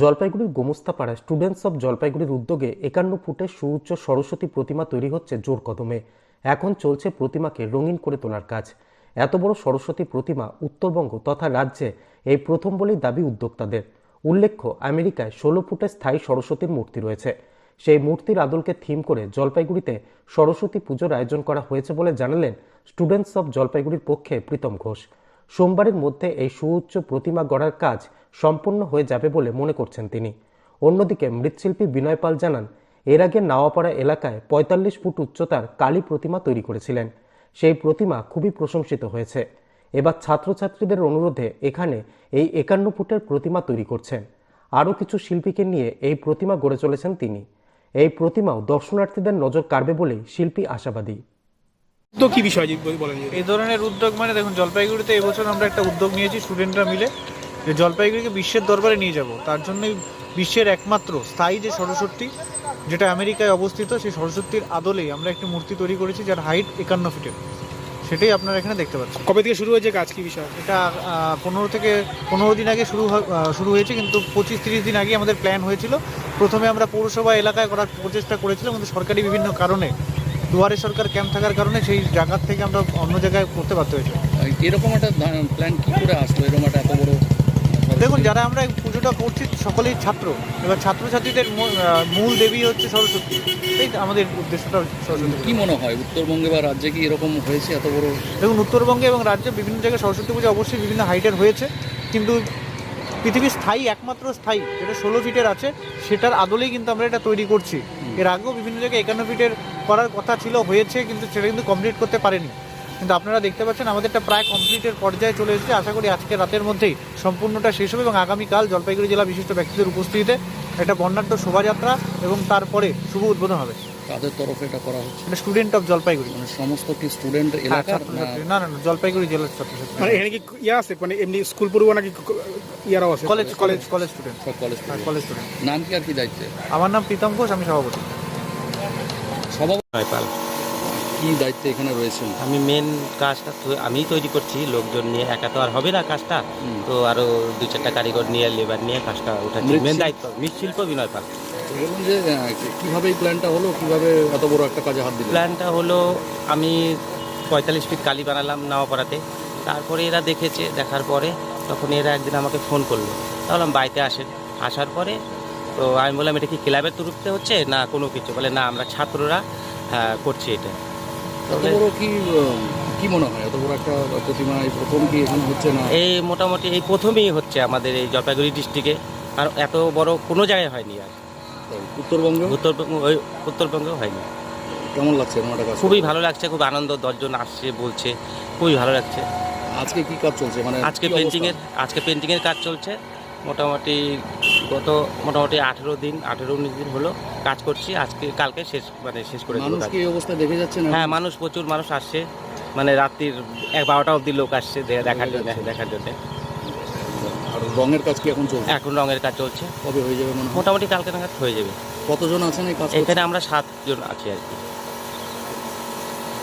জলপাইগুড়ির গোমস্তাপাড়ায় students of জলপাইগুড়ির উদ্যোগে একান্ন ফুটের সুউচ্চ সরস্বতী প্রতিমা তৈরি হচ্ছে জোর কদমে। এখন চলছে প্রতিমাকে রঙিন করে তোলার কাজ। এত বড় সরস্বতী প্রতিমা উত্তরবঙ্গ তথা রাজ্যে এই প্রথম বলেই দাবি উদ্যোক্তাদের। উল্লেখ্য, আমেরিকায় ষোলো ফুটের স্থায়ী সরস্বতীর মূর্তি রয়েছে। সেই মূর্তির আদলকে থিম করে জলপাইগুড়িতে সরস্বতী পুজোর আয়োজন করা হয়েছে বলে জানালেন স্টুডেন্টস অব জলপাইগুড়ির পক্ষে প্রীতম ঘোষ। সোমবারের মধ্যে এই সুউচ্চ প্রতিমা গড়ার কাজ সম্পন্ন হয়ে যাবে বলে মনে করছেন তিনি। অন্যদিকে মৃৎশিল্পী বিনয় পাল জানান এর আগে নাওয়াপাড়া এলাকায় পঁয়তাল্লিশ ফুট উচ্চতার কালী প্রতিমা তৈরি করেছিলেন। সেই প্রতিমা খুবই প্রশংসিত হয়েছে। এবার ছাত্রছাত্রীদের অনুরোধে এখানে এই একান্ন ফুটের প্রতিমা তৈরি করছেন। আরও কিছু শিল্পীকে নিয়ে এই প্রতিমা গড়ে চলেছেন তিনি। এই প্রতিমাও দর্শনার্থীদের নজর কাড়বে বলেই শিল্পী আশাবাদী। তো কি বিষয় বলেন? এই ধরনের উদ্যোগ মানে দেখুন জলপাইগুড়িতে এবছর আমরা একটা উদ্যোগ নিয়েছি স্টুডেন্টরা মিলে। যে জলপাইগুড়িকে বিশ্বের দরবারে নিয়ে যাব তার জন্যই বিশ্বের একমাত্র স্থায়ী যে সরস্বতী যেটা আমেরিকায় অবস্থিত সেই সরস্বতীর আদলেই আমরা একটি মূর্তি তৈরি করেছি যার হাইট একান্ন ফিটের সেটাই আপনারা এখানে দেখতে পাচ্ছেন। কবে থেকে শুরু হয়েছে কাজ কি বিষয়? এটা পনেরো থেকে পনেরো দিন আগে শুরু হয়- শুরু হয়েছে কিন্তু পঁচিশ তিরিশ দিন আগে আমাদের প্ল্যান হয়েছিল। প্রথমে আমরা পৌরসভা এলাকায় করার প্রচেষ্টা করেছিলাম কিন্তু সরকারি বিভিন্ন কারণে দুয়ারে সরকার ক্যাম্প থাকার কারণে সেই জায়গার থেকে আমরা অন্য জায়গায় করতে বাধ্য হয়েছি। এরকম একটা প্ল্যান কি করে আসলো? এরকম একটা এত বড় দেখুন যারা আমরা এই পুজোটা করছি সকলেই ছাত্র। এবার ছাত্রছাত্রীদের মূল- মূল দেবী হচ্ছে সরস্বতী। এই আমাদের উদ্দেশ্যটা সরস্বতী কি মনে হয় উত্তরবঙ্গে বা রাজ্যে কি এরকম হয়েছে এত বড়? দেখুন উত্তরবঙ্গে এবং রাজ্যে বিভিন্ন জায়গায় সরস্বতী পুজো অবশ্যই বিভিন্ন হাইটের হয়েছে। কিন্তু পৃথিবীর স্থায়ী একমাত্র স্থায়ী যেটা ষোলো ফিটের আছে সেটার আদলেই কিন্তু আমরা এটা তৈরি করছি। এর আগেও বিভিন্ন জায়গায় একান্ন ফিটের করার কথা ছিল হয়েছে কিন্তু সেটা কিন্তু কমপ্লিট করতে পারেনি। কিন্তু আপনারা দেখতে পাচ্ছেন আমাদেরটা প্রায় কমপ্লিটের পর্যায়ে চলে এসেছে। আশা করি আজকে রাতের মধ্যেই সম্পূর্ণটা শেষ হবে এবং আগামীকাল জলপাইগুড়ি জেলা বিশিষ্ট ব্যক্তিদের উপস্থিতিতে একটা বর্ণাঢ্য শোভাযাত্রা এবং তারপরে শুভ উদ্বোধন হবে। তাদের তরফে এটা করা হচ্ছে। এটা স্টুডেন্ট অফ জলপাইগুড়ি। মানে সমস্ত কি স্টুডেন্ট হ্যাঁ, এলাকার না না না জলপাইগুড়ি জেলার ছাত্রছাত্রী। মানে এখানে কি ইয়ে আছে? মানে এমনি স্কুল পড়ুয়া নাকি ইয়ারাও আছে? কলেজ কলেজ কলেজ স্টুডেন্ট সব কলেজ কলেজ স্টুডেন্ট নাম কি আর কি দায়িত্বে? আমার নাম প্রীতম ঘোষ আমি সভাপতি। সভাপতি কি দায়িত্বে এখানে রয়েছেন? আমি মেন কাজটা তো আমিই তৈরি করছি লোকজন নিয়ে একা তো আর হবে না কাজটা। তো আরও দু চারটা কারিগর নিয়ে লেবার নিয়ে কাজটা মৃৎশিল্প- মেন দায়িত্ব মৃৎশিল্প বিনয় পাল। বলুন যে কীভাবে এই প্ল্যানটা হলো? কীভাবে এত বড় একটা কাজে হাত দিলেন? প্ল্যানটা হলো আমি পঁয়তাল্লিশ ফিট কালি বানালাম নাওয়াপাড়াতে তারপরে এরা দেখেছে দেখার পরে তখন এরা একদিন আমাকে ফোন করল। তাহলে বাড়িতে আসেন। আসার পরে তো আমি বললাম এটা কি ক্লাবের তরফতে হচ্ছে না কোনো কিছু? বলে না আমরা ছাত্ররা আহ, করছি এটা। এত বড় কি কি মনে হয়? এত বড় একটা প্রতিমা এই প্রথম কি এখানে হচ্ছে না? এই মোটামুটি এই প্রথমেই হচ্ছে আমাদের এই জলপাইগুড়ি ডিস্ট্রিক্টে আর এত বড় কোনো জায়গায় হয়নি আর। উত্তরবঙ্গে? উত্তরবঙ্গ ওই উত্তরবঙ্গেও হয়নি। কেমন লাগছে একটা খুবই ভালো লাগছে খুব আনন্দ দশজন আসছে বলছে খুবই ভালো লাগছে। আজকে কি কাজ চলছে? মানে আজকে? পেন্টিংয়ের আজকে পেন্টিংয়ের কাজ চলছে। মোটামুটি গত মোটামুটি আঠেরো দিন আঠেরো উনিশ দিন হলো কাজ করছি। আজকে কালকে শেষ মানে শেষ করে মানুষ কি অবস্থা দেখে যাচ্ছেন হ্যাঁ মানুষ প্রচুর মানুষ আসছে। মানে রাত্রির এক বারোটা অবধি লোক আসছে দেখার জন্য দেখার জন্য। আর রঙের কাজ কি এখন চলছে? এখন রঙের কাজ চলছে। কবে হয়ে যাবে মোটামুটি কালকে নাগাদ হয়ে যাবে। কতজন আছেন এই কাজ এখানে আমরা সাতজন আছি আর কি।